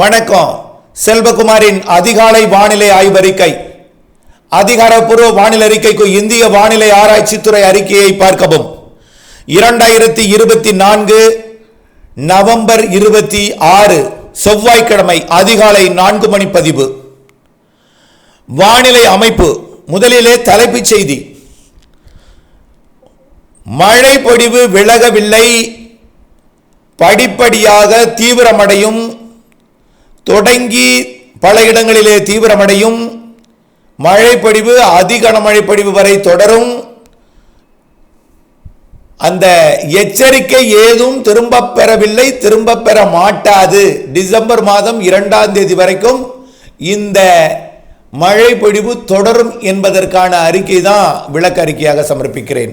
வணக்கம். செல்வகுமாரின் அதிகாலை வானிலை ஆய்வறிக்கை அதிகாரப்பூர்வ வானிலை அறிக்கைக்கு இந்திய வானிலை ஆராய்ச்சித்துறை அறிக்கையை பார்க்கவும். இரண்டாயிரத்தி இருபத்தி நான்கு நவம்பர் இருபத்தி ஆறு செவ்வாய்க்கிழமை அதிகாலை நான்கு மணி பதிவு. வானிலை அமைப்பு. முதலிலே தலைப்புச் செய்தி. மழை பொழிவு விலகவில்லை. படிப்படியாக தீவிரமடையும் தொடங்கி பல இடங்களிலே தீவிரமடையும். மழைப்பொழிவு அதிக மழைப்பொழிவு வரை தொடரும். அந்த எச்சரிக்கை ஏதும் திரும்ப பெறவில்லை திரும்ப பெற மாட்டாது. டிசம்பர் மாதம் இரண்டாம் தேதி வரைக்கும் இந்த மழை பொழிவு தொடரும் என்பதற்கான அறிக்கை தான் விளக்க அறிக்கையாக சமர்ப்பிக்கிறேன்.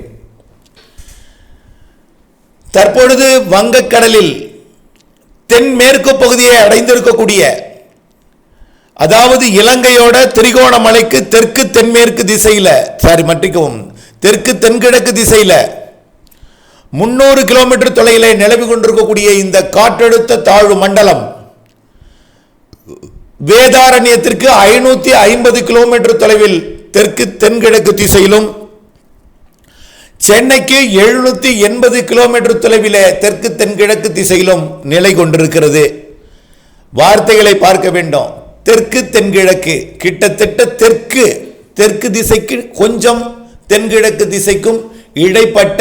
தற்பொழுது வங்கக்கடலில் தென்மேற்கு பகுதியை அடைந்திருக்கக்கூடிய அதாவது இலங்கையோட திரிகோணமலைக்கு தெற்கு தென்மேற்கு திசையில் சாரி மன்னிக்கவும் தெற்கு தென்கிழக்கு திசையில் முன்னூறு கிலோமீட்டர் தொலைவிலே நிலவி கொண்டிருக்கக்கூடிய இந்த காற்றழுத்த தாழ்வு மண்டலம் வேதாரண்யத்திற்கு ஐநூற்றி ஐம்பது கிலோமீட்டர் தொலைவில் தெற்கு தென்கிழக்கு திசையிலும் சென்னைக்கு எழுநூத்தி எண்பது கிலோமீட்டர் தொலைவிலே தெற்கு தென்கிழக்கு திசையிலும் நிலை கொண்டிருக்கிறது. வார்த்தைகளை பார்க்க வேண்டும். தெற்கு தென்கிழக்கு கிட்டத்தட்ட தெற்கு தெற்கு திசைக்கு கொஞ்சம் தென்கிழக்கு திசைக்கும் இடைப்பட்ட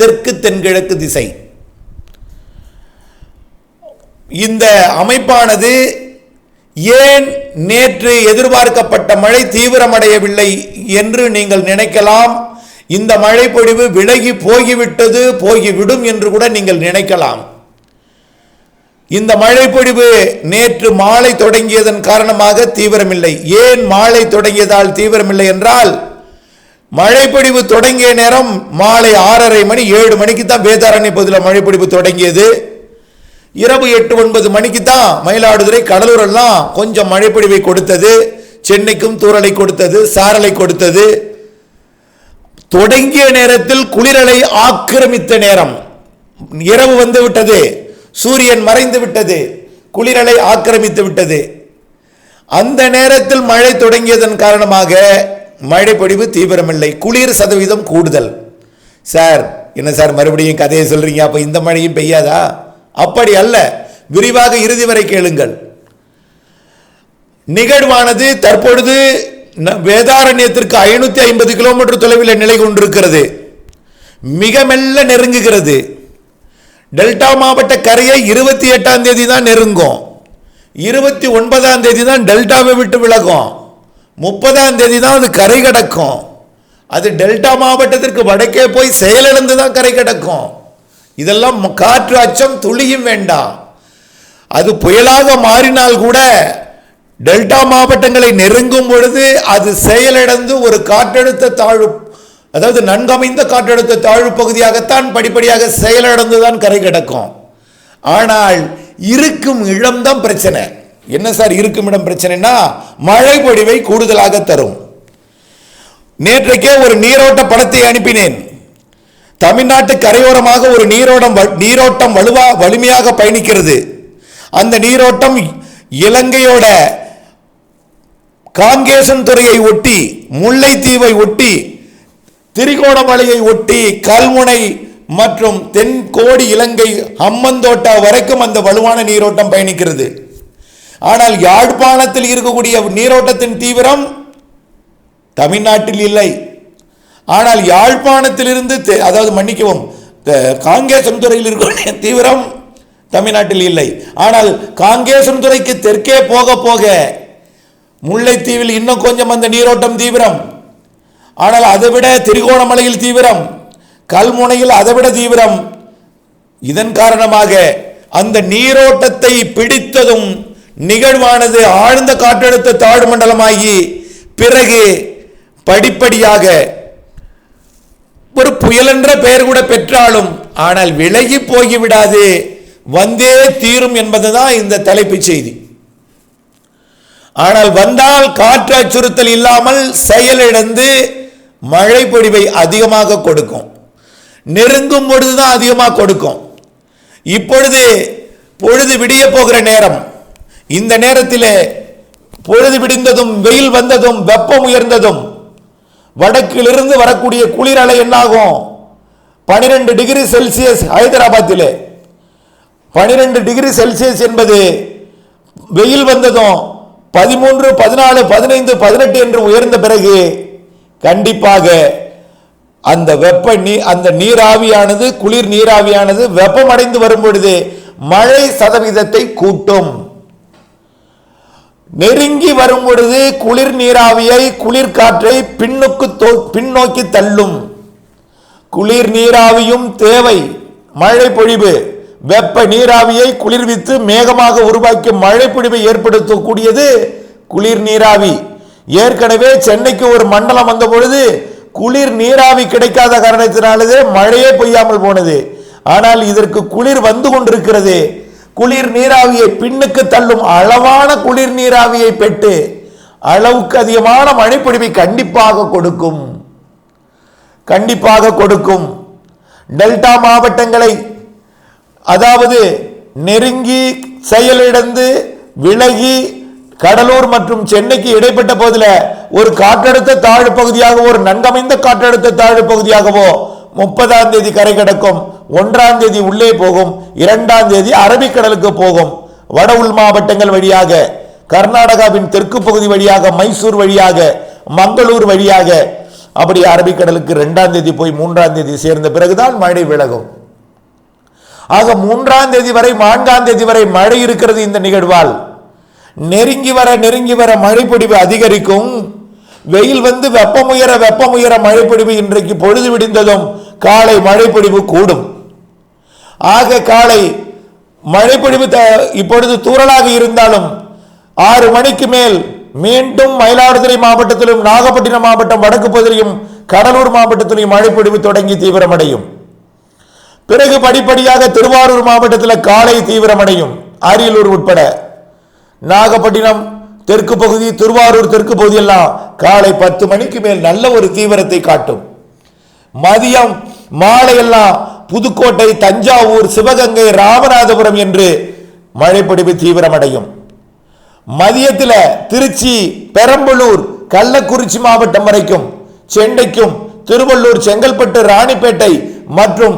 தெற்கு தென்கிழக்கு திசை. இந்த அமைப்பானது ஏன் நேற்று எதிர்பார்க்கப்பட்ட மழை தீவிரமடையவில்லை என்று நீங்கள் நினைக்கலாம்? இந்த மழை பொழிவு விலகி போகிவிட்டது போகிவிடும் என்று கூட நீங்கள் நினைக்கலாம். இந்த மழை பொழிவு நேற்று மாலை தொடங்கியதன் காரணமாக தீவிரமில்லை. ஏன் மாலை தொடங்கியதால் தீவிரமில்லை என்றால் மழைப்பொழிவு தொடங்கிய நேரம் மாலை ஆறரை மணி ஏழு மணிக்கு தான் வேதாரண்ய பகுதியில் மழைப்பொழிவு தொடங்கியது. இரவு எட்டு ஒன்பது மணிக்கு தான் மயிலாடுதுறை கடலூர் எல்லாம் கொஞ்சம் மழைப்பொழிவை கொடுத்தது. சென்னைக்கும் தூரலை கொடுத்தது சாரலை கொடுத்தது. தொடங்கிய நேரத்தில் குளிரலை ஆக்கிரமித்த நேரம். இரவு வந்து விட்டது. சூரியன் மறைந்து விட்டது. குளிரலை ஆக்கிரமித்து விட்டது. அந்த நேரத்தில் மழை தொடங்கியதன் காரணமாக மழை பொழிவு தீவிரமில்லை. குளிர் சதவீதம் கூடுதல். சார் என்ன சார் மறுபடியும் கதையை சொல்றீங்க? அப்ப இந்த மழையும் பெய்யாதா? அப்படி அல்ல. விரிவாக இறுதி வரை கேளுங்கள். நிகழ்வானது தற்பொழுது வேதாரண்யத்திற்கு ஐநூத்தி ஐம்பது கிலோமீட்டர் தொலைவில் நிலை கொண்டிருக்கிறது. மிக மெல்ல நெருங்குகிறது. டெல்டா மாவட்ட கரையை இருபத்தி எட்டாம் தேதி தான் நெருங்கும். இருபத்தி ஒன்பதாம் தேதி தான் டெல்டாவை விட்டு விலகும். முப்பதாம் தேதி தான் அது கரை கடக்கும். அது டெல்டா மாவட்டத்திற்கு வடக்கே போய் செயலிழந்து தான் கரை கடக்கும். இதெல்லாம் காற்று அச்சம் துளியும் வேண்டாம். அது புயலாக மாறினால் கூட டெல்டா மாவட்டங்களை நெருங்கும் பொழுது அது செயலிழந்து ஒரு காற்றழுத்த தாழ்வு அதாவது நன்கமைந்த காற்றழுத்த தாழ்வு பகுதியாகத்தான் படிப்படியாக செயலிழந்து தான் கரை கிடக்கும். ஆனால் இருக்கும் இடம்தான் பிரச்சனை. என்ன சார் இருக்கும் இடம் பிரச்சனைனா? மழை பொழிவை கூடுதலாக தரும். நேற்றைக்கே ஒரு நீரோட்ட படத்தை அனுப்பினேன். தமிழ்நாட்டு கரையோரமாக ஒரு நீரோட்டம் வ- நீரோட்டம் வலுவா வலிமையாக பயணிக்கிறது. அந்த நீரோட்டம் இலங்கையோட காங்கேசன் துறையை ஒட்டி முல்லைத்தீவை ஒட்டி திரிகோணமலையை ஒட்டி கல்முனை மற்றும் தென்கோடி இலங்கை ஹம்மந்தோட்டா வரைக்கும் அந்த வலுவான நீரோட்டம் பயணிக்கிறது. ஆனால் யாழ்ப்பாணத்தில் இருக்கக்கூடிய நீரோட்டத்தின் தீவிரம் தமிழ்நாட்டில் இல்லை. ஆனால் யாழ்ப்பாணத்திலிருந்து தெ- அதாவது மன்னிக்கவும் காங்கேசன் துறையில் இருக்கக்கூடிய தீவிரம் தமிழ்நாட்டில் இல்லை. ஆனால் காங்கேசன் துறைக்கு தெற்கே போக போக முல்லைத்தீவில் இன்னும் கொஞ்சம் அந்த நீரோட்டம் தீவிரம். ஆனால் அதைவிட திரிகோணமலையில் தீவிரம் கல்முனையில் அதைவிட தீவிரம். இதன் காரணமாக அந்த நீரோட்டத்தை பிடித்ததும் நிகழ்வானது ஆழ்ந்த காற்றழுத்த தாழ்வு மண்டலமாகி பிறகு படிப்படியாக ஒரு புயல் என்ற பெயர் கூட பெற்றாலும் ஆனால் விலகி போய்விடாது வந்தே தீரும் என்பதுதான் இந்த தலைப்புச் செய்தி. ஆனால் வந்தால் காற்று அச்சுறுத்தல் இல்லாமல் செயலிழந்து மழை பொழிவை அதிகமாக கொடுக்கும். நெருங்கும் பொழுது தான் அதிகமாக கொடுக்கும். இப்பொழுது பொழுது விடிய போகிற நேரம். இந்த நேரத்தில் பொழுது விடிந்ததும் வெயில் வந்ததும் வெப்பம் உயர்ந்ததும் வடக்கிலிருந்து வரக்கூடிய குளிர் அலை என்னாகும்? பனிரெண்டு டிகிரி செல்சியஸ் ஹைதராபாத்தில். பனிரெண்டு டிகிரி செல்சியஸ் என்பது வெயில் வந்ததும் பதிமூன்று பதினாலு பதினைந்து பதினெட்டு என்று உயர்ந்த பிறகு கண்டிப்பாக அந்த வெப்ப நீ அந்த நீராவியானது குளிர் நீராவியானது வெப்பமடைந்து வரும் பொழுது மழை சதவீதத்தை கூட்டும். நெருங்கி வரும் பொழுது குளிர் நீராவியை குளிர் காற்றை பின்னுக்கு தோ- பின்னோக்கி தள்ளும். குளிர் நீராவியும் தேவை. மழை பொழிவு. வெப்ப நீராவியை குளிர்வித்து மேகமாக உருவாக்கி மழைப்பிடிவை ஏற்படுத்தக்கூடியது குளிர் நீராவி. ஏற்கனவே சென்னைக்கு ஒரு மண்டலம் வந்த பொழுது குளிர் நீராவி கிடைக்காத காரணத்தினாலதே மழையே பெய்யாமல் போனது. ஆனால் இதற்கு குளிர் வந்து கொண்டிருக்கிறது. குளிர் நீராவியை பின்னுக்கு தள்ளும் அளவான குளிர் நீராவியை பெற்று அளவுக்கு அதிகமான மழைப்பொழிவை கண்டிப்பாக கொடுக்கும். கண்டிப்பாக கொடுக்கும். டெல்டா மாவட்டங்களை அதாவது நெருங்கி செயலிழந்து விலகி கடலூர் மற்றும் சென்னைக்கு இடைப்பட்ட போதில் ஒரு காற்றழுத்த தாழ்வு பகுதியாக ஒரு நன்கமைந்த காற்றழுத்த தாழ்வு பகுதியாகவோ முப்பதாம் தேதி கரை கடக்கும் ஒன்றாம் தேதி உள்ளே போகும் இரண்டாம் தேதி அரபிக்கடலுக்கு போகும். வட உள் மாவட்டங்கள் வழியாக கர்நாடகாவின் தெற்கு பகுதி வழியாக மைசூர் வழியாக மங்களூர் வழியாக அப்படி அரபிக்கடலுக்கு இரண்டாம் தேதி போய் மூன்றாம் தேதி சேர்ந்த பிறகுதான் மழை விலகும். ஆக மூன்றாம் தேதி வரை நான்காம் தேதி வரை மழை இருக்கிறது இந்த நிகழ்வால். நெருங்கி வர நெருங்கி வர மழைப்பொடிவு அதிகரிக்கும். வெயில் வந்து வெப்பமுயர வெப்பமுயர மழைப்பொடிவு இன்றைக்கு பொழுது விடிந்ததும் காலை மழைப்பொழிவு கூடும். ஆக காலை மழைப்பொழிவு த- இப்பொழுது தூறலாக இருந்தாலும் ஆறு மணிக்கு மேல் மீண்டும் மயிலாடுதுறை மாவட்டத்திலும் நாகப்பட்டினம் மாவட்டம் வடக்கு பகுதியிலும் கடலூர் மாவட்டத்திலும் மழைப்பொழிவு தொடங்கி தீவிரமடையும். பிறகு படிப்படியாக திருவாரூர் மாவட்டத்தில் காலை தீவிரமடையும் அரியலூர் உட்பட. நாகப்பட்டினம் தெற்கு பகுதி திருவாரூர் தெற்கு பகுதியெல்லாம் காலை பத்து மணிக்கு மேல் நல்ல ஒரு தீவிரத்தை காட்டும். மதியம் மாலையெல்லாம் புதுக்கோட்டை தஞ்சாவூர் சிவகங்கை ராமநாதபுரம் என்று மழைப்பிடிப்பு தீவிரமடையும். மதியத்தில் திருச்சி பெரம்பலூர் கள்ளக்குறிச்சி மாவட்டம் வரைக்கும் சென்னைக்கும் திருவள்ளூர் செங்கல்பட்டு ராணிப்பேட்டை மற்றும்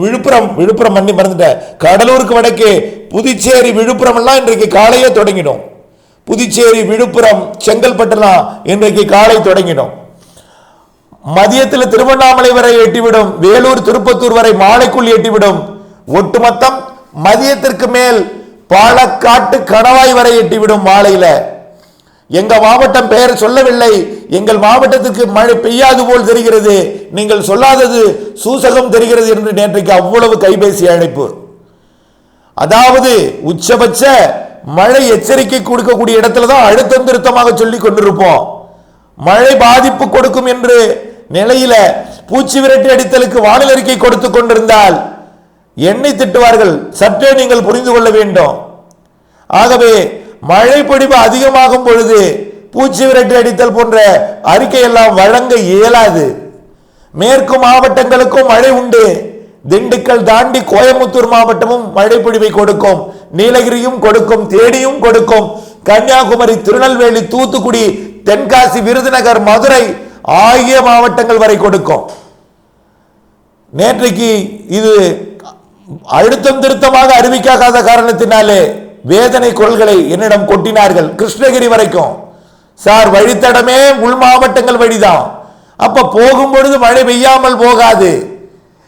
விழுப்புரம் விழுப்புரம் பண்ணி மறந்துட்டேன். கடலூருக்கு வடக்கே புதுச்சேரி விழுப்புரம் எல்லாம் இன்றைக்கு காலையே தொடங்கிடும். புதுச்சேரி விழுப்புரம் செங்கல்பட்டுலாம் இன்றைக்கு காலை தொடங்கிடும். மதியத்தில் திருவண்ணாமலை வரை எட்டிவிடும். வேலூர் திருப்பத்தூர் வரை மாலைக்குள் எட்டிவிடும். ஒட்டுமொத்தம் மதியத்திற்கு மேல் பாலக்காட்டு கணவாய் வரை எட்டிவிடும் மாலையில. எங்க மாவட்டம் பெயர் சொல்லவில்லை. எங்கள் மாவட்டத்துக்கு மழை பெய்யாது போல் தெரிகிறது. நீங்கள் சொல்லாதது சூசகம் தெரிகிறது என்று நேற்றைக்கு அவ்வளவு கைபேசி அழைப்பு. அதாவது உச்சபட்ச மழை எச்சரிக்கை கொடுக்கக்கூடிய இடத்துல தான் அழுத்தம் திருத்தமாக சொல்லி கொண்டிருப்போம். மழை பாதிப்பு கொடுக்கும் என்று நிலையில பூச்சி விரட்டி அடித்தலுக்கு வானிலை அறிக்கை கொடுத்து கொண்டிருந்தால் எண்ணெய் திட்டுவார்கள். சற்றே நீங்கள் புரிந்து கொள்ள வேண்டும். ஆகவே மழை பொழிவு அதிகமாகும் பொழுது பூச்சி விரட்டி அடித்தல் போன்ற அறிக்கை எல்லாம் வழங்க இயலாது. மேற்கு மாவட்டங்களுக்கும் மழை உண்டு. திண்டுக்கல் தாண்டி கோயமுத்தூர் மாவட்டமும் மழை பொழிவை கொடுக்கும். நீலகிரியும் கொடுக்கும் தேனியும் கொடுக்கும். கன்னியாகுமரி திருநெல்வேலி தூத்துக்குடி தென்காசி விருதுநகர் மதுரை ஆகிய மாவட்டங்கள் வரை கொடுக்கும். நேற்றைக்கு இது அழுத்தம் திருத்தமாக அறிவிக்காத காரணத்தினாலே வேதனை குரல்களை என்னிடம் கொட்டினார்கள் கிருஷ்ணகிரி வரைக்கும். சார் வழித்தடமே உள் மாவட்டங்கள் வழிதான். அப்ப போகும் பொழுது மழை பெய்யாமல் போகாது.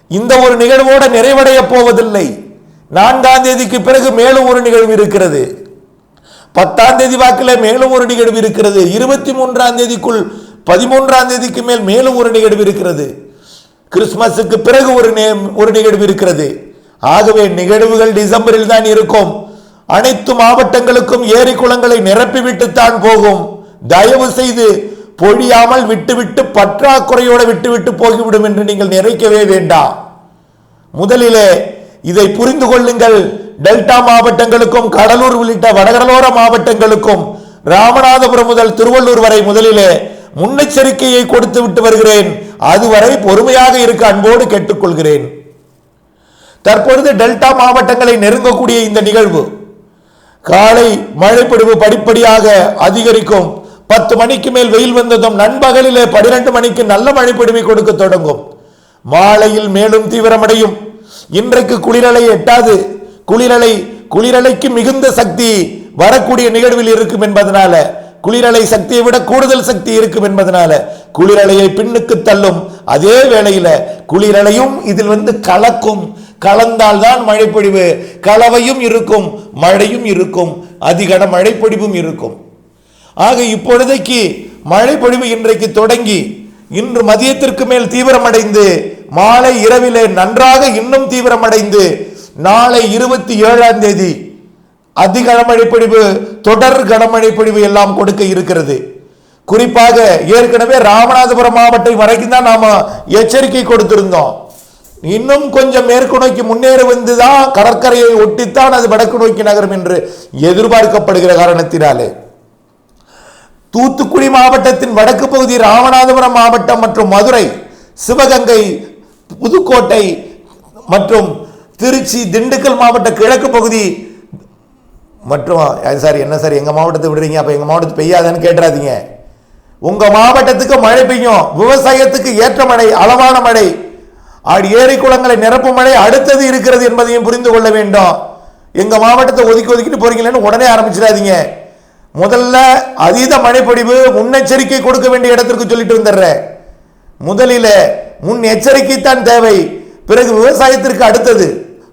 இந்த ஒரு நிகழ்வோட நிறைவடைய போவதில்லை. நான்காம் தேதிக்கு பிறகு மேலும் ஒரு நிகழ்வு இருக்கிறது. பத்தாம் தேதி வாக்கில் மேலும் ஒரு நிகழ்வு இருக்கிறது. இருபத்தி மூன்றாம் தேதிக்குள் பதிமூன்றாம் தேதிக்கு மேல் மேலும் ஒரு நிகழ்வு இருக்கிறது. கிறிஸ்துமஸுக்கு பிறகு ஒரு ஒரு நிகழ்வு இருக்கிறது. ஆகவே நிகழ்வுகள் டிசம்பரில் தான் இருக்கும். அனைத்து மாவட்டங்களுக்கும் ஏரி குளங்களை நிரப்பிவிட்டுத்தான் போகும். தயவு செய்து பொழியாமல் விட்டுவிட்டு பற்றாக்குறையோடு விட்டுவிட்டு போகிவிடும் என்று நீங்கள் நினைக்கவே வேண்டாம். முதலிலே இதை புரிந்து கொள்ளுங்கள். டெல்டா மாவட்டங்களுக்கும் கடலூர் உள்ளிட்ட வடகடலோர மாவட்டங்களுக்கும் ராமநாதபுரம் முதல் திருவள்ளூர் வரை முதலிலே முன்னெச்சரிக்கையை கொடுத்து விட்டு வருகிறேன். அதுவரை பொறுமையாக இருக்க அன்போடு கேட்டுக்கொள்கிறேன். தற்பொழுது டெல்டா மாவட்டங்களை நெருங்கக்கூடிய இந்த நிகழ்வு காலை மழைப்பொழிவு படிப்படியாக அதிகரிக்கும். பத்து மணிக்கு மேல் வெயில் வந்ததும் நண்பகலிலே பனிரெண்டு மணிக்கு நல்ல மழைப்பொழிவை கொடுக்க தொடங்கும். மாலையில் மேலும் தீவிரமடையும். இன்றைக்கு குளிரலை எட்டாது. குளிரலை குளிரலைக்கு மிகுந்த சக்தி வரக்கூடிய நிகழ்வில் இருக்கும் என்பதனால குளிரலை சக்தியை விட கூடுதல் சக்தி இருக்கும் என்பதனால குளிரலையை பின்னுக்கு தள்ளும் அதே வேளையில குளிரலையும் இதில் வந்து கலக்கும். கலந்தால் தான் மழைப்பொழிவு. கலவையும் இருக்கும் மழையும் இருக்கும் அதிகன மழைப்பொழிவும் இருக்கும். ஆக இப்பொழுதைக்கு மழைப்பொழிவு இன்றைக்கு தொடங்கி இன்று மதியத்திற்கு மேல் தீவிரமடைந்து மாலை இரவிலே நன்றாக இன்னும் தீவிரமடைந்து நாளை இருபத்தி ஏழாம் தேதி அதிக கனமழைப்பொழிவு தொடர் கனமழைப்பொழிவு எல்லாம் கொடுக்க இருக்கிறது. குறிப்பாக ஏற்கனவே ராமநாதபுரம் மாவட்டம் வரைக்கும் தான் நாம எச்சரிக்கை கொடுத்திருந்தோம். இன்னும் கொஞ்சம் மேற்கு நோக்கி முன்னேறி வந்துதான் கடற்கரையை ஒட்டித்தான் அது வடக்கு நோக்கி நகரும் என்று எதிர்பார்க்கப்படுகிற காரணத்தினாலே. தூத்துக்குடி மாவட்டத்தின் வடக்கு பகுதி ராமநாதபுரம் மாவட்டம் மற்றும் மதுரை சிவகங்கை புதுக்கோட்டை மற்றும் திருச்சி திண்டுக்கல் மாவட்ட கிழக்கு பகுதி மற்றும் அது சார் என்ன சார் எங்கள் மாவட்டத்தை விடுறீங்க? அப்போ எங்கள் மாவட்டத்து பெய்யாதான்னு கேட்டுறாதீங்க. உங்கள் மாவட்டத்துக்கு மழை பெய்யும். விவசாயத்துக்கு ஏற்ற மழை அளவான மழை. ஆடி ஏரி குளங்களை நிரப்பும் மழை அடுத்தது இருக்கிறது என்பதையும் புரிந்து கொள்ள வேண்டும். எங்கள் மாவட்டத்தை ஒதுக்கி ஒதுக்கிட்டு போறீங்களேன்னு உடனே ஆரம்பிச்சிடாதீங்க. முதல்ல அதீத மழைப்பொடிவு முன்னெச்சரிக்கை கொடுக்க வேண்டிய இடத்திற்கு சொல்லிட்டு வந்துடுறேன். முதலில முன் எச்சரிக்கை தான் தேவை. பிறகு விவசாயத்திற்கு அடுத்தது.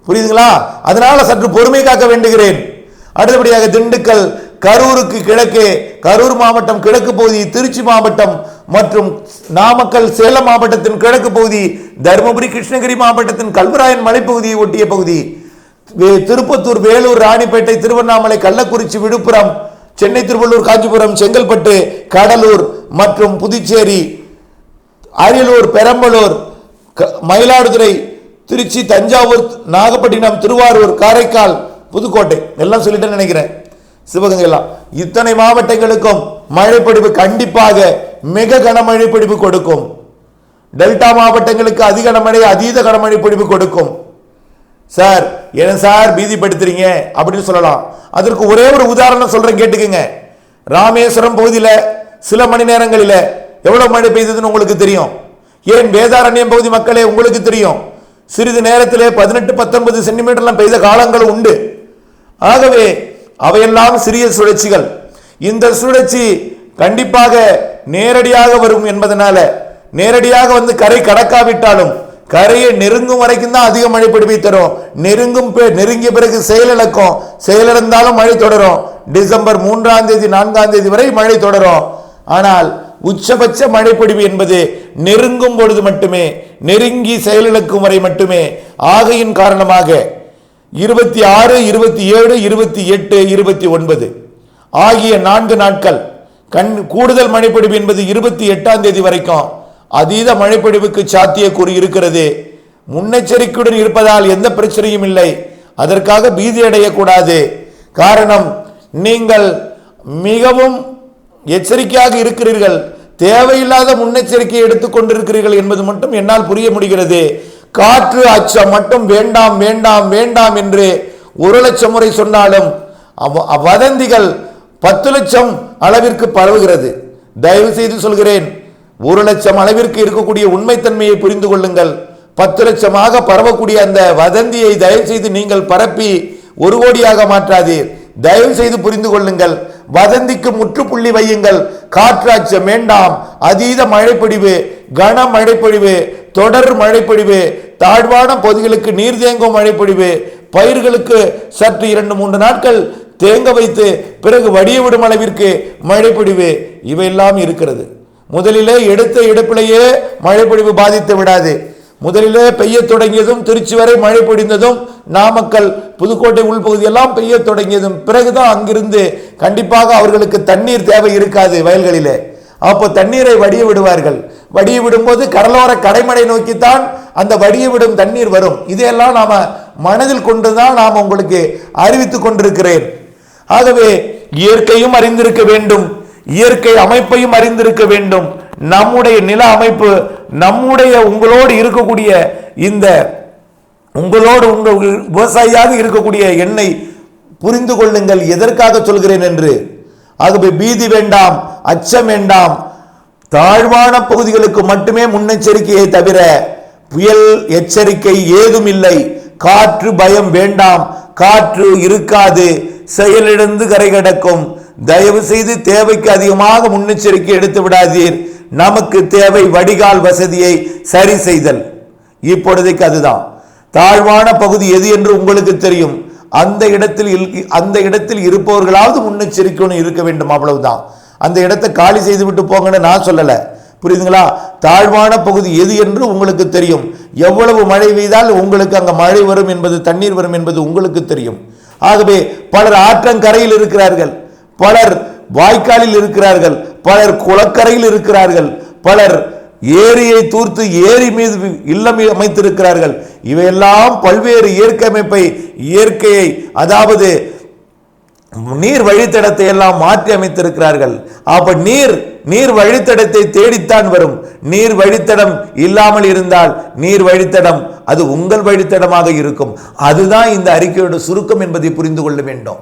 புரியுதுங்களா? அதனால சற்று பொறுமை காக்க வேண்டுகிறேன். அடுத்தபடியாக திண்டுக்கல் கரூருக்கு கிழக்கே கரூர் மாவட்டம் கிழக்கு பகுதி திருச்சி மாவட்டம் மற்றும் நாமக்கல் சேலம் மாவட்டத்தின் கிழக்கு பகுதி தருமபுரி கிருஷ்ணகிரி மாவட்டத்தின் கல்வராயன் மலைப்பகுதியை ஒட்டிய பகுதி. வே- திருப்பத்தூர் வேலூர் ராணிப்பேட்டை திருவண்ணாமலை கள்ளக்குறிச்சி விழுப்புரம் சென்னை திருவள்ளூர் காஞ்சிபுரம் செங்கல்பட்டு கடலூர் மற்றும் புதுச்சேரி அரியலூர் பெரம்பலூர் க- மயிலாடுதுறை திருச்சி தஞ்சாவூர் நாகப்பட்டினம் திருவாரூர் காரைக்கால் புதுக்கோட்டை எல்லாம் சொல்லிட்டேன்னு நினைக்கிறேன். சிவகங்கை எல்லாம் இத்தனை மாவட்டங்களுக்கும் மழைப்பிடிப்பு கண்டிப்பாக மிக கனமழை பொழிவு கொடுக்கும். டெல்டா மாவட்டங்களுக்கு அதிக கனமழை அதீத கனமழை பிடிப்பு கொடுக்கும். சார் என்ன சார் பீதிப்படுத்துறீங்க? அப்படின்னு சொல்லலாம். அதற்கு ஒரே ஒரு உதாரணம் சொல்றேன் கேட்டுக்குங்க. ராமேஸ்வரம் பகுதியில் சில மணி நேரங்களில் எவ்வளவு மழை பெய்ததுன்னு உங்களுக்கு தெரியும். ஏன் வேதாரண்யம் பகுதி மக்களே உங்களுக்கு தெரியும். சிறிது நேரத்தில் பதினெட்டு பத்தொன்பது சென்டிமீட்டர்லாம் பெய்த காலங்களும் உண்டு. ஆகவே அவையெல்லாம் சிறிய சுழற்சிகள். இந்த சுழற்சி கண்டிப்பாக நேரடியாக வரும் என்பதனால நேரடியாக வந்து கரை கடக்காவிட்டாலும் கரையை நெருங்கும் வரைக்கும் தான் அதிக மழை பிடிப்பை தரும். நெருங்கும் நெருங்கிய பிறகு செயலிழக்கும் செயலிழந்தாலும் மழை தொடரும். டிசம்பர் மூன்றாம் தேதி நான்காம் தேதி வரை மழை தொடரும். ஆனால் உச்சபட்ச மழைப்பொழிவு என்பது நெருங்கும் பொழுது மட்டுமே நெருங்கி செயலிழக்கும் வரை மட்டுமே ஆகையின் காரணமாக இருபத்தி ஆறு இருபத்தி ஏழு இருபத்தி எட்டு இருபத்தி ஒன்பது. ஆகிய நான்கு நாட்கள் கண் கூடுதல் மழைப்பொழிவு என்பது இருபத்தி எட்டாம் தேதி வரைக்கும் அதீத மழைப்பொழிவுக்கு சாத்தியக்கூறு இருக்கிறது. முன்னெச்சரிக்கையுடன் இருப்பதால் எந்த பிரச்சனையும் இல்லை. அதற்காக பீதி அடையக்கூடாது. காரணம் நீங்கள் மிகவும் எச்சரிக்கையாக இருக்கிறீர்கள். தேவையில்லாத முன்னெச்சரிக்கையை எடுத்துக்கொண்டிருக்கிறீர்கள் என்பது மட்டும் என்னால் புரிய முடிகிறது. காற்று அச்சம் மட்டும் வேண்டாம் வேண்டாம் வேண்டாம் என்று ஒரு லட்சம் முறை சொன்னாலும் அவ்வதந்திகள் பத்து லட்சம் அளவிற்கு பரவுகிறது. தயவு செய்து சொல்கிறேன் ஒரு லட்சம் அளவிற்கு இருக்கக்கூடிய உண்மைத்தன்மையை புரிந்து கொள்ளுங்கள். பத்து லட்சமாக பரவக்கூடிய அந்த வதந்தியை தயவு செய்து நீங்கள் பரப்பி ஒரு கோடியாக மாற்றாதீர். தயவு செய்து புரிந்து கொள்ளுங்கள் வதந்திக்கு முற்றுப்புள்ளி வையுங்கள். காற்றாச்சம் வேண்டாம் அதீத மழைப்பொழிவு கன மழைப்பொழிவு தொடர் மழைப்பொழிவு தாழ்வான பகுதிகளுக்கு நீர் தேங்கும் மழைப்பொழிவு. பயிர்களுக்கு சற்று இரண்டு மூன்று நாட்கள் தேங்க வைத்து பிறகு வடிய விடும் அளவிற்கு மழைப்பொழிவு இவையெல்லாம் இருக்கிறது. முதலிலே எடுத்த எடுப்பிலேயே மழைப்பொழிவு பாதித்து விடாது. முதலிலே பெய்ய தொடங்கியதும் திருச்சி வரை மழை பொழிந்ததும் நாமக்கல் புதுக்கோட்டை உள்பகுதியெல்லாம் பெய்ய தொடங்கியதும் பிறகுதான் அங்கிருந்து கண்டிப்பாக அவர்களுக்கு தண்ணீர் தேவை இருக்காது வயல்களிலே. அப்போ தண்ணீரை வடிய விடுவார்கள். வடிய விடும்போது கடலோர கடைமடை நோக்கித்தான் அந்த வடிய விடும் தண்ணீர் வரும். இதையெல்லாம் நாம் மனதில் கொண்டுதான் நாம் உங்களுக்கு அறிவித்துக் கொண்டிருக்கிறேன். ஆகவே இயற்கையும் அறிந்திருக்க வேண்டும். இயற்கை அமைப்பையும் அறிந்திருக்க வேண்டும். நம்முடைய நில அமைப்பு நம்முடைய உங்களோடு இருக்கக்கூடிய இந்த உங்களோடு உங்கள் விவசாயியாக இருக்கக்கூடிய என்னை புரிந்து கொள்ளுங்கள். எதற்காக சொல்கிறேன் என்று? ஆகவே பீதி வேண்டாம் அச்சம் வேண்டாம் தாழ்வான பகுதிகளுக்கு மட்டுமே முன்னெச்சரிக்கையை தவிர புயல் எச்சரிக்கை ஏதும் இல்லை காற்று பயம் வேண்டாம். காற்று இருக்காது. செயலிழந்து கரை கடக்கும். தயவு செய்து தேவைக்கு அதிகமாக முன்னெச்சரிக்கை எடுத்து விடாதீர். நமக்கு தேவை வடிகால் வசதியை சரி செய்தல். இப்பொழுதைக்கு அதுதான். தாழ்வான பகுதி எது என்று உங்களுக்கு தெரியும். அந்த இடத்தில் அந்த இடத்தில் இருப்பவர்களாவது முன்னெச்சரிக்கையோடு இருக்க வேண்டும். அவ்வளவுதான். அந்த இடத்தை காலி செய்து விட்டு போங்கன்னு நான் சொல்லலை. புரியுதுங்களா? தாழ்வான பகுதி எது என்று உங்களுக்கு தெரியும். எவ்வளவு மழை பெய்தால் உங்களுக்கு அங்கே மழை வரும் என்பது தண்ணீர் வரும் என்பது உங்களுக்கு தெரியும். ஆகவே பலர் ஆற்றங்கரையில் இருக்கிறார்கள். பலர் வாய்க்காலில் இருக்கிறார்கள். பலர் குளக்கரையில் இருக்கிறார்கள். பலர் ஏரியை தூர்த்து ஏரி மீது இல்லம் அமைத்திருக்கிறார்கள். இவையெல்லாம் பல்வேறு இயற்கை அமைப்பை இயற்கையை அதாவது நீர் வழித்தடத்தை எல்லாம் மாற்றி அமைத்திருக்கிறார்கள். அப்ப நீர் நீர் வழித்தடத்தை தேடித்தான் வரும். நீர் வழித்தடம் இல்லாமல் இருந்தால் நீர் வழித்தடம் அது உங்கள் வழித்தடமாக இருக்கும். அதுதான் இந்த அறிக்கையோட சுருக்கம் என்பதை புரிந்து கொள்ள வேண்டும்.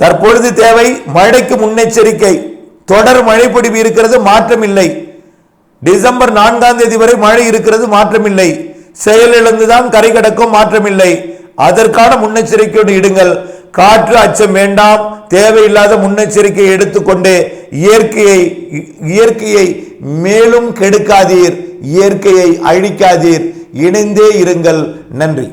தற்பொழுது தேவை மழைக்கு முன்னெச்சரிக்கை. தொடர் மழைப்பொடிவு இருக்கிறது மாற்றம் இல்லை டிசம்பர் நான்காம் தேதி வரை மழை இருக்கிறது மாற்றமில்லை. செயலிழந்துதான் கரை கடக்கும் மாற்றமில்லை. அதற்கான முன்னெச்சரிக்கையோடு இடுங்கள். காற்று அச்சம் வேண்டாம். தேவையில்லாத முன்னெச்சரிக்கை எடுத்துக்கொண்டு இயற்கையை இயற்கையை மேலும் கெடுக்காதீர். இயற்கையை அழிக்காதீர். இணைந்தே இருங்கள். நன்றி.